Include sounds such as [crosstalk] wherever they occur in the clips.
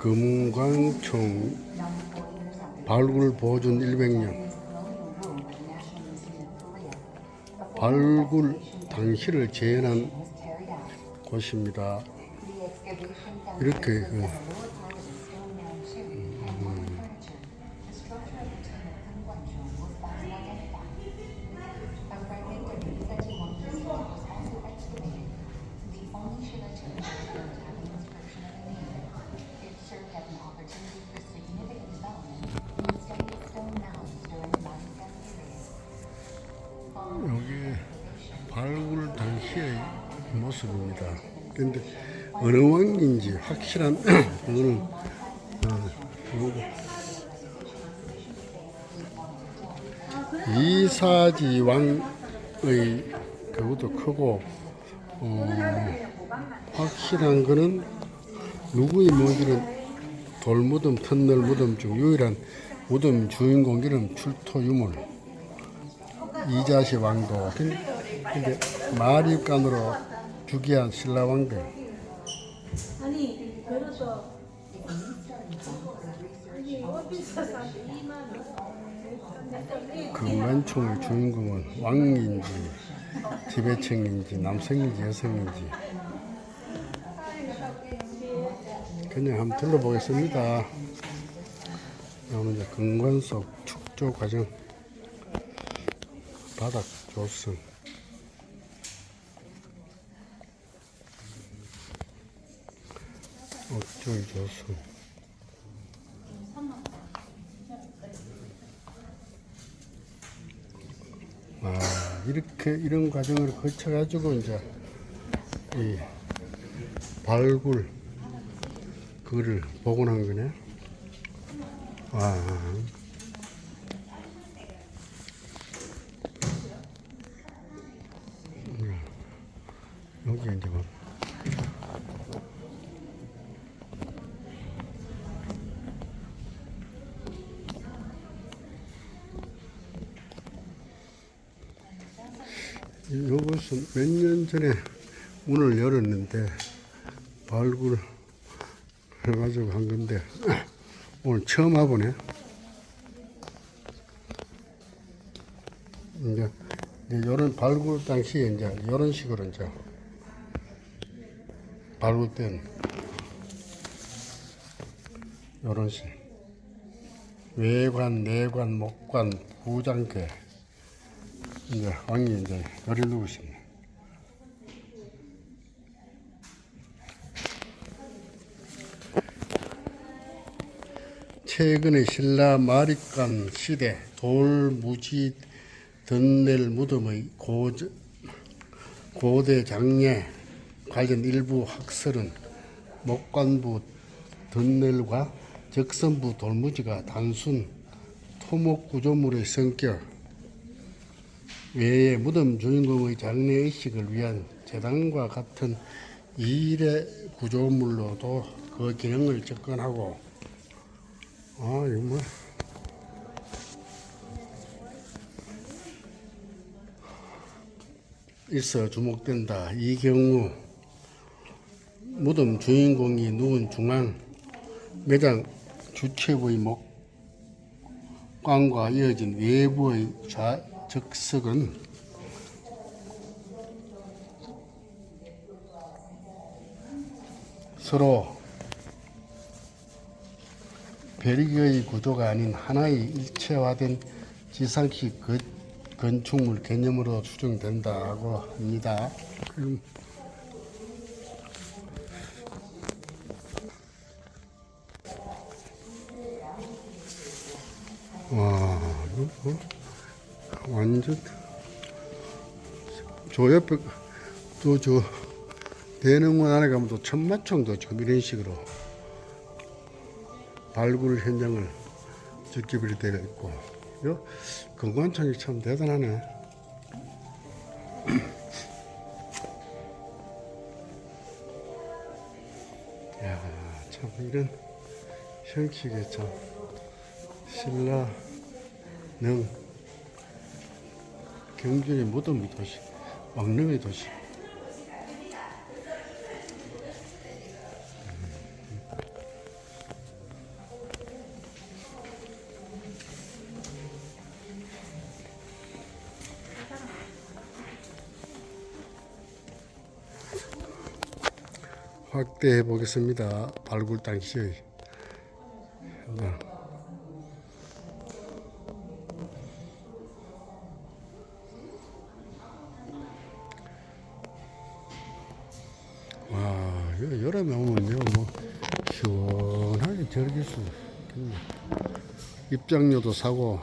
금광총 발굴 보존 100년 발굴 당시를 재현한 곳입니다. 이렇게 그 모습입니다. 근데 어느 왕인지 확실한 [clears throat] 그거는 어. 이사지 왕의 그것도 크고 어, 확실한 거는 누구의 모기는 돌무덤, 터널 무덤 중 유일한 무덤 주인공 이름 출토 유물 이자시 왕도 근데 마립간으로 주기한 신라 왕들 아니 그래서 이게 오피스 사는데 2만 원. 금만총의 주인공은 왕인지 지배층인지 남성인지 여성인지 그냥 한번 둘러보겠습니다. 오늘 이제 금관석 축조 과정 바닥 조성 옥조의 조성 아, 이렇게 이런 과정을 거쳐 가지고 이제 이 발굴 그거를 복원한 거네. 와. 음, 여기 이제 뭐 이것은 몇 년 전에 문을 열었는데 발굴 해가지고 한 건데 [clears throat] 오늘 처음 와보네. 이제 이런 발굴 당시에 이제 이런 식으로 이제 발굴 때는 이런 식 외관, 내관, 목관, 부장계 이제 왕이 이제 열이 누우십니다. 최근의 신라 마립간 시대 돌무지 덧낼 무덤의 고, 고대 장례 관련 일부 학설은 목관부 덧낼과 적선부 돌무지가 단순 토목 구조물의 성격 외에 무덤 주인공의 장례 의식을 위한 재단과 같은 이래 구조물로도 그 기능을 접근하고 아 이거 뭐 있어 주목된다. 이 경우 무덤 주인공이 누운 중앙 매장 주체부의 목관과 이어진 외부의 좌 적석은 서로 별개의 구조가 아닌 하나의 일체화된 지상식 그- 건축물 개념으로 추정된다고 합니다. 그럼 와, 이거 뭐 완전 저 옆에 또저 대능원 안에 가면 또 천마총도 좀 이런 식으로 발굴 현장을 적기별이 되어 있고 요 건관청이 참 대단하네. [clears throat] 야, 참 이런 형식의 참 신라 능 경전의 무덤이 도시, 왕릉의 도시. 확대해 보겠습니다. 발굴 당시의. 여- 여름에 오면요, 뭐 시원하게 즐길 수 있겠네. 입장료도 사고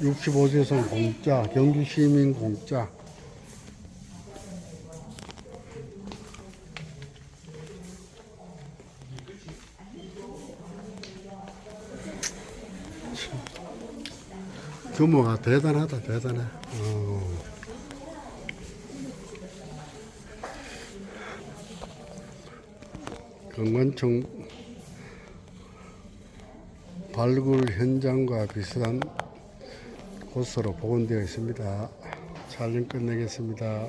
65세선 공짜, 경주 시민 공짜. 규모가 대단하다, 대단해. 어. 경관청 발굴 현장과 비슷한 곳으로 복원되어 있습니다. 촬영 끝내겠습니다.